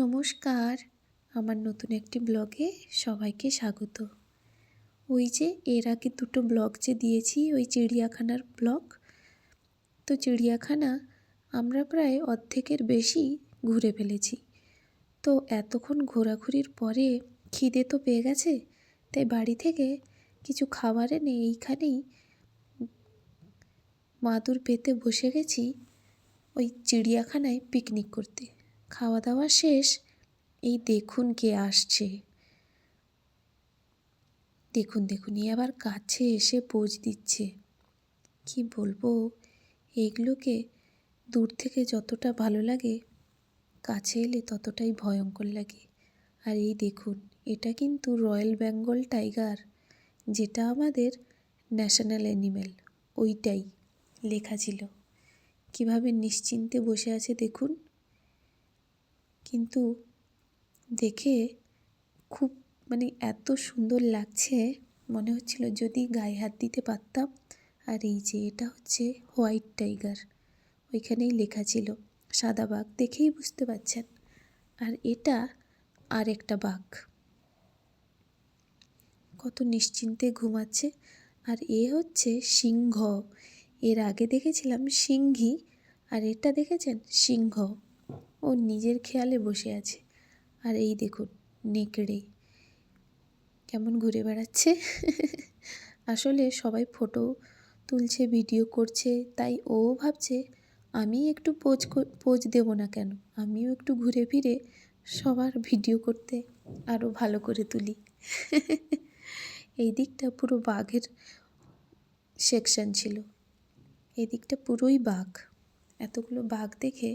নমস্কার। আমার নতুন একটি ব্লগে সবাইকে স্বাগত। ওই যে এর আগে দুটো ব্লগ যে দিয়েছি, ওই চিড়িয়াখানার ব্লগ। তো চিড়িয়াখানা আমরা প্রায় অর্ধেকের বেশি ঘুরে ফেলেছি। তো এতক্ষণ ঘোরাঘুরির পরে খিদে তো পেয়ে গেছে, তাই বাড়ি থেকে কিছু খাবার এনে এইখানেই মাদুর পেতে বসে গেছি ওই চিড়িয়াখানায় পিকনিক করতে। খাওয়া দাওয়া শেষ, এই দেখুন কে আসছে। দেখুন দেখুন, এ আবার কাছে এসে পোজ দিচ্ছে। কি বলব এইগুলোকে দূর থেকে যতটা ভালো লাগে, কাছে এলে ততটাই ভয়ঙ্কর লাগে। আর এই দেখুন, এটা কিন্তু রয়্যাল বেঙ্গল টাইগার, যেটা আমাদের ন্যাশনাল অ্যানিম্যাল ওইটাই লেখা ছিল। কীভাবে নিশ্চিন্তে বসে আছে দেখুন। কিন্তু দেখে খুব মানে এত সুন্দর লাগছে। মনে হচ্ছিল যদি গায়ে হাত দিতে পারতাম। আর এই যে এটা হচ্ছে হোয়াইট টাইগার। ওইখানেই লেখা ছিল, সাদা বাঘ দেখেই বুঝতে পারছেন। আর এটা আর একটা বাঘ। কত নিশ্চিন্তে ঘুমাচ্ছে। আর এ হচ্ছে সিংহ। এর আগে দেখেছিলাম সিংহী। আর এটা দেখেছেন? সিংহ। ও নিজের খেয়ালে বসে আছে। আর এই দেখুন, নেকড়ে। কেমন ঘুরে বেড়াচ্ছে? আসলে সবাই ফটো তুলছে, ভিডিও করছে, তাই ও ভাবছে, আমি একটু পোজ পোজ দেব না কেন? আমিও একটু ঘুরে ফিরে সবার ভিডিও করতে আরও ভালো করে তুলি। এই দিকটা পুরো বাঘের সেকশন ছিল। এই দিকটা পুরোই বাঘ। এতগুলো বাঘ দেখে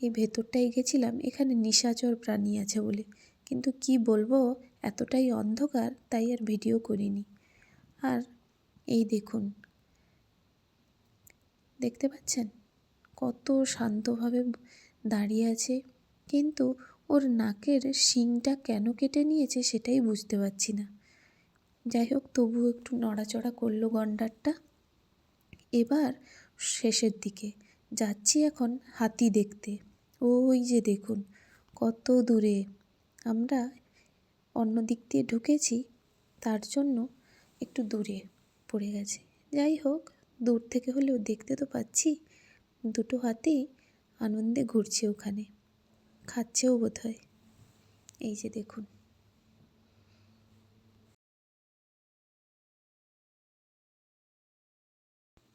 এই ভেতরটায় গেছিলাম, এখানে নিশাচর প্রাণী আছে বলে। কিন্তু কি বলব, এতটাই অন্ধকার, তাই আর ভিডিও করিনি। আর এই দেখুন, দেখতে পাচ্ছেন? কত শান্তভাবে দাঁড়িয়ে আছে। কিন্তু ওর নাকের শিংটা কেন কেটে নিয়েছে সেটাই বুঝতে পারছি না। যাই হোক তবু একটু নড়াচড়া করল গন্ডারটা। এবার শেষের দিকে যাচ্ছি এখন হাতি দেখতে। ওই যে দেখুন, কত দূরে। আমরা অন্য দিক দিয়ে ঢুকেছি, তার জন্য একটু দূরে পড়ে গেছে। যাই হোক, দূর থেকে হলেও দেখতে তো পাচ্ছি, দুটো হাতি আনন্দে ঘুরছে ওখানে। খাচ্ছেও বোধ হয় এই যে দেখুন।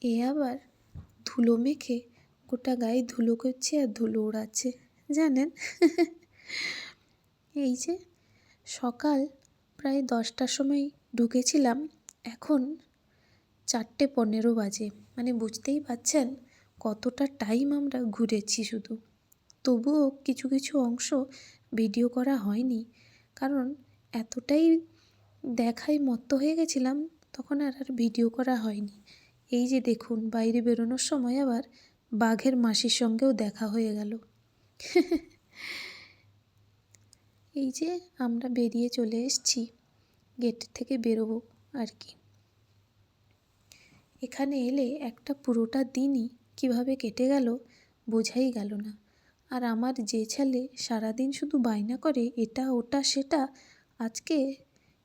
এ আবার ধুলো মেখে গোটা গায়ে ধুলো করছে আর ধুলো ওড়াচ্ছে, জানেন? এই যে সকাল প্রায় দশটার সময় ঢুকেছিলাম, এখন চারটে পনেরো বাজে। মানে বুঝতেই পাচ্ছেন কতটা টাইম আমরা ঘুরেছি শুধু। তবুও কিছু কিছু অংশ ভিডিও করা হয়নি, কারণ এতটাই দেখাই মত্ত হয়ে গেছিলাম, তখন আর আর ভিডিও করা হয়নি। এই যে দেখুন, বাইরে বেরোনোর সময় আবার বাঘের মাসির সঙ্গেও দেখা হয়ে গেল। এই যে আমরা বেরিয়ে চলে এসেছি, গেট থেকে বেরোবো আর কি। এখানে এলে একটা পুরোটা দিনই কীভাবে কেটে গেল বোঝাই গেল না। আর আমার যে ছেলে সারাদিন শুধু বায়না করে এটা, ওটা, সেটা, আজকে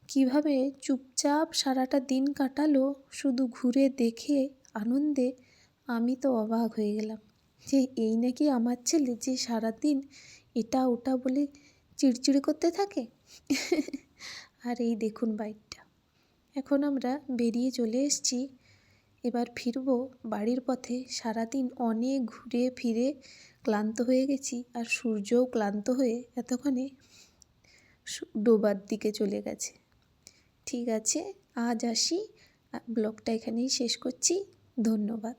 কীভাবে চুপচাপ সারাটা দিন কাটালো শুধু ঘুরে দেখে, আনন্দে আমি তো অবাক হয়ে গেলাম যে এই নাকি আমার ছেলে যে সারাদিন এটা ওটা বলে চিড়চিড়ি করতে থাকে? আর এই দেখুন বাইকটা। এখন আমরা বেরিয়ে চলে এসেছি। এবার ফিরবো বাড়ির পথে। সারাদিন অনেক ঘুরে ফিরে ক্লান্ত হয়ে গেছি আর সূর্যও ক্লান্ত হয়ে এতক্ষণে ডোবার দিকে চলে গেছে। ঠিক আছে, আজ আসি। ব্লগটা এখানেই শেষ করছি। ধন্যবাদ।